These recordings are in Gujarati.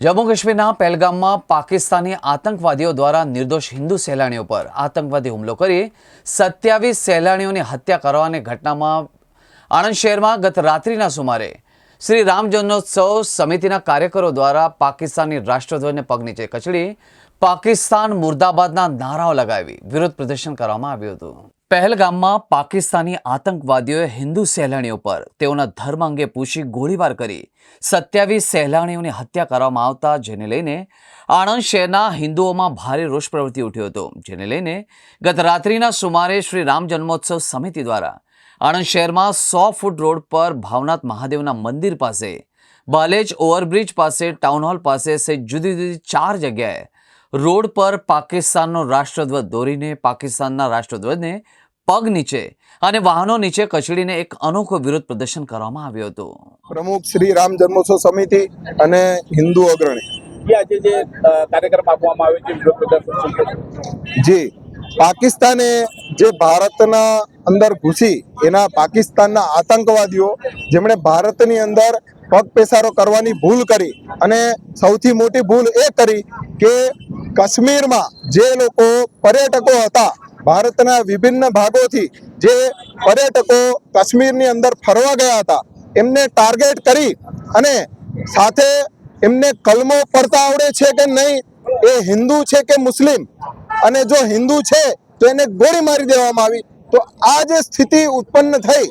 જમ્મુ કાશ્મીરના પહેલગામમાં પાકિસ્તાની આતંકવાદીઓ દ્વારા નિર્દોષ હિન્દુ સહેલાણીઓ પર આતંકવાદી હુમલો કરી સત્યાવીસ સહેલાણીઓની હત્યા કરવાની ઘટનામાં આણંદ શહેરમાં ગત રાત્રિના સુમારે શ્રી રામ જન્મોત્સવ સમિતિના કાર્યકરો દ્વારા પાકિસ્તાની રાષ્ટ્રધ્વજને પગ નીચે કચડી પાકિસ્તાન મુર્દાબાદના નારાઓ લગાવી વિરોધ પ્રદર્શન કરવામાં આવ્યું હતું. પહેલગામમાં પાકિસ્તાની આતંકવાદીઓએ હિન્દુ સહેલાણીઓ પર તેઓના ધર્મ અંગે પૂછી ગોળીબાર કરી. સત્યાવીસ સહેલાણીઓની હત્યા કરવામાં આવતા, જેને લઈને આણંદ શહેરના હિન્દુઓમાં ભારે રોષ પ્રવૃત્તિ ઉઠ્યો હતો, જેને લઈને ગત રાત્રિના સુમારે શ્રી રામ જન્મોત્સવ સમિતિ દ્વારા આણંદ શહેરમાં સો ફૂટ રોડ પર ભાવનાથ મહાદેવના મંદિર પાસે, બાલેજ ઓવરબ્રિજ પાસે, ટાઉન હોલ પાસે સહિત જુદી જુદી ચાર જગ્યાએ રોડ પર પાકિસ્તાનનો રાષ્ટ્રધ્વજ દોરીને પાકિસ્તાનના રાષ્ટ્રધ્વજને પગ નીચે અને વાહનો નીચે કચડીને એક અનોખો વિરોધ પ્રદર્શન કરવામાં આવ્યું હતું. પ્રમુખ શ્રી રામ જન્મોત્સવ સમિતિ અને હિન્દુ અગ્રણી. જે આજે જે કાર્યક્રમ આપવામાં આવ્યો છે વિરોધ પ્રદર્શન જી પાકિસ્તાને જે ભારતના અંદર ઘૂસી એના પાકિસ્તાનના આતંકવાદીઓ જેમણે ભારતની અંદર પગ પેસારો કરવાની ભૂલ કરી અને સૌથી મોટી ભૂલ એ કરી કે કાશ્મીરમાં જે લોકો પર્યટકો હતા, ભારતના વિભિન્ન ભાગોથી જે પર્યટકો કાશ્મીરની અંદર ફરવા ગયા હતા, એમને ટાર્ગેટ કરી અને સાથે એમને કલમો પડતા આવડે છે કે નહીં, એ હિન્દુ છે કે મુસ્લિમ, અને જો હિન્દુ છે તો એને ગોળી મારી દેવામાં આવી. તો આ જે સ્થિતિ ઉત્પન્ન થઈ,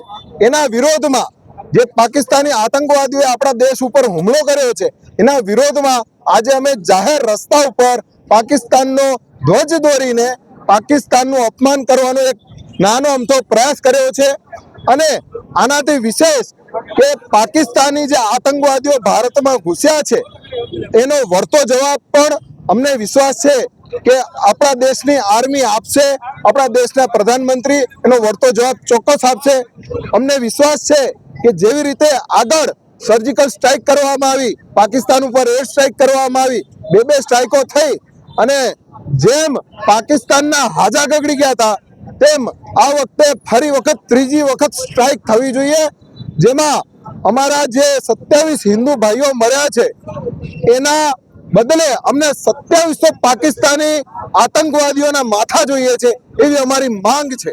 એના વિરોધમાં જે પાકિસ્તાની આતંકવાદીઓએ આપણા દેશ ઉપર હુમલો કર્યો છે, એના વિરોધમાં આજે અમે જાહેર રસ્તા ઉપર પાકિસ્તાનનો ધ્વજ દોરીને પાકિસ્તાનનું અપમાન કરવાનો એક નાનો અમથો પ્રયાસ કર્યો છે. અને આનાથી વિશેષ કે પાકિસ્તાની જે આતંકવાદીઓ ભારતમાં ઘૂસ્યા છે, એનો વળતો જવાબ પણ અમને વિશ્વાસ છે કે આપણા દેશની આર્મી આપશે, આપણા દેશના પ્રધાનમંત્રી એનો વળતો જવાબ ચોક્કસ આપશે. અમને વિશ્વાસ છે કે જેવી રીતે આગળ સર્જિકલ સ્ટ્રાઇક કરવામાં આવી, પાકિસ્તાન ઉપર એર સ્ટ્રાઇક કરવામાં આવી, બે બે સ્ટ્રાઇકો થઈ અને જેમ પાકિસ્તાનના હાજા ગગડી ગયા હતા, તેમ આ વખતે ફરી વખત ત્રીજી વખત સ્ટ્રાઇક થવી જોઈએ. જેમાં અમારા જે સત્યાવીસ હિન્દુ ભાઈઓ મર્યા છે, એના બદલે અમને સત્યાવીસો પાકિસ્તાની આતંકવાદીઓના માથા જોઈએ છે, એવી અમારી માંગ છે.